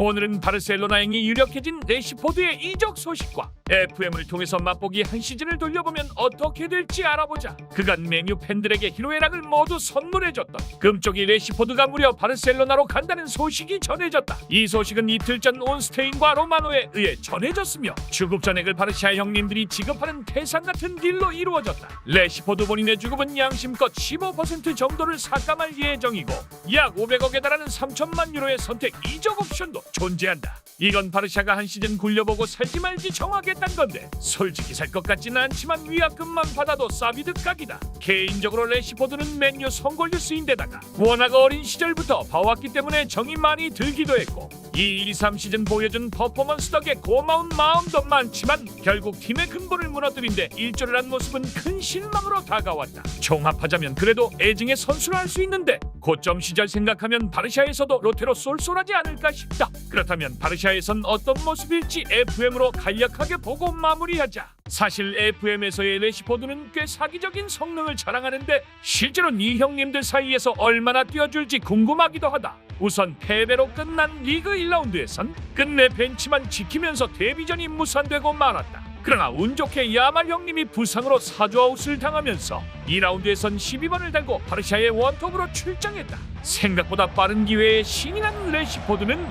오늘은 바르셀로나 행이 유력해진 레시포드의 이적 소식과 FM을 통해서 맛보기 한 시즌을 돌려보면 어떻게 될지 알아보자. 그간 메뉴 팬들에게 희로애락을 모두 선물해줬던 금쪽이 레시포드가 무려 바르셀로나로 간다는 소식이 전해졌다. 이 소식은 이틀 전 온스테인과 로마노에 의해 전해졌으며 주급 전액을 바르시아 형님들이 지급하는 태산 같은 딜로 이루어졌다. 레시포드 본인의 주급은 양심껏 15% 정도를 삭감할 예정이고 약 500억에 달하는 3천만 유로의 선택 이적 옵션도 존재한다. 이건 바르샤가 한 시즌 굴려보고 살지 말지 정하겠다는 건데 솔직히 살 것 같지는 않지만 위약금만 받아도 사비드 각이다. 개인적으로 레시포드는 맨유 성골뉴스인데다가 워낙 어린 시절부터 봐왔기 때문에 정이 많이 들기도 했고 2, 2, 3 시즌 보여준 퍼포먼스 덕에 고마운 마음도 많지만 결국 팀의 근본을 무너뜨린 데 일조를 한 모습은 큰 실망으로 다가왔다. 종합하자면 그래도 애증의 선수라 할 수 있는데 고점 시절 생각하면 바르샤에서도 로테로 쏠쏠하지 않을까 싶다. 그렇다면 바르샤에선 어떤 모습일지 FM으로 간략하게 보고 마무리하자. 사실 FM에서의 레시포드는 꽤 사기적인 성능을 자랑하는데 실제로는 이 형님들 사이에서 얼마나 뛰어줄지 궁금하기도 하다. 우선 패배로 끝난 리그 1라운드에선 끝내 벤치만 지키면서 데뷔전이 무산되고 말았다. 그러나 운 좋게 야말 형님이 부상으로 사주 아웃을 당하면서 2라운드에선 12번을 달고 바르샤의 원톱으로 출장했다. 생각보다 빠른 기회에 신이 난 레시포드는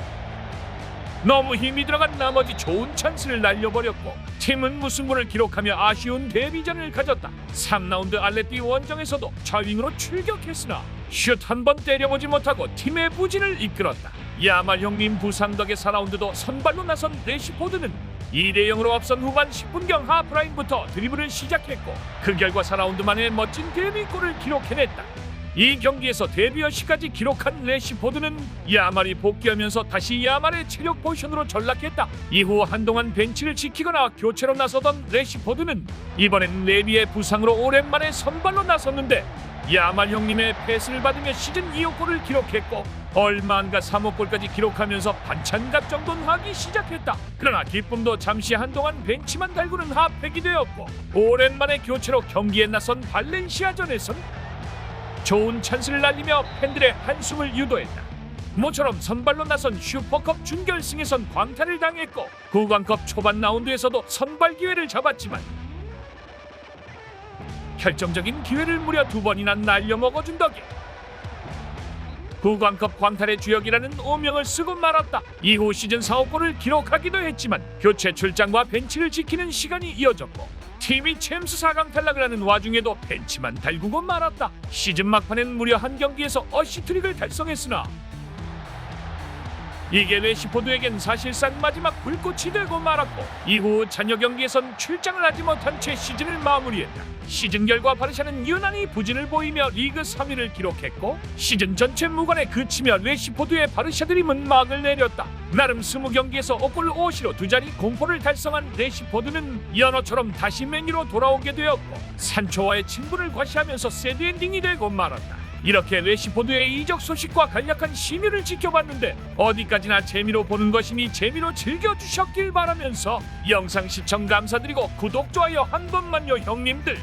너무 힘이 들어간 나머지 좋은 찬스를 날려버렸고 팀은 무승부를 기록하며 아쉬운 데뷔전을 가졌다. 3라운드 알레티 원정에서도 좌윙으로 출격했으나 슛 한 번 때려보지 못하고 팀의 부진을 이끌었다. 야말 형님 부상 덕에 4라운드도 선발로 나선 레시포드는 2대 0으로 앞선 후반 10분경 하프라인부터 드리블을 시작했고 그 결과 4라운드 만에 멋진 데뷔골을 기록해냈다. 이 경기에서 데뷔 여시까지 기록한 레시포드는 야말이 복귀하면서 다시 야말의 체력 포지션으로 전락했다. 이후 한동안 벤치를 지키거나 교체로 나서던 레시포드는 이번엔 레비의 부상으로 오랜만에 선발로 나섰는데 야말 형님의 패스를 받으며 시즌 2호 골을 기록했고 얼마 안가 3호 골까지 기록하면서 반찬갑 정도는 하기 시작했다. 그러나 기쁨도 잠시 한동안 벤치만 달구는 핫팩이 되었고 오랜만에 교체로 경기에 나선 발렌시아전에선 좋은 찬스를 날리며 팬들의 한숨을 유도했다. 모처럼 선발로 나선 슈퍼컵 준결승에선 광탈을 당했고 구강컵 초반 라운드에서도 선발 기회를 잡았지만 결정적인 기회를 무려 두 번이나 날려먹어준 덕에 구강컵 광탈의 주역이라는 오명을 쓰고 말았다. 이후 시즌 4, 5골을 기록하기도 했지만 교체 출장과 벤치를 지키는 시간이 이어졌고 팀이 챔스 4강 탈락을 하는 와중에도 벤치만 달구고 말았다. 시즌 막판엔 무려 한 경기에서 어시트릭을 달성했으나 이게 레시포드에겐 사실상 마지막 불꽃이 되고 말았고 이후 잔여 경기에선 출장을 하지 못한 채 시즌을 마무리했다. 시즌 결과 바르샤는 유난히 부진을 보이며 리그 3위를 기록했고 시즌 전체 무관에 그치며 레시포드의 바르샤 드림은 막을 내렸다. 나름 20경기에서 5골 5시로 두 자리 공포를 달성한 레시포드는 연어처럼 다시 메뉴로 돌아오게 되었고 산초와의 친분을 과시하면서 새드엔딩이 되고 말았다. 이렇게 레시포드의 이적 소식과 간략한 심의를 지켜봤는데 어디까지나 재미로 보는 것이니 재미로 즐겨주셨길 바라면서 영상 시청 감사드리고 구독, 좋아요 한 번만요 형님들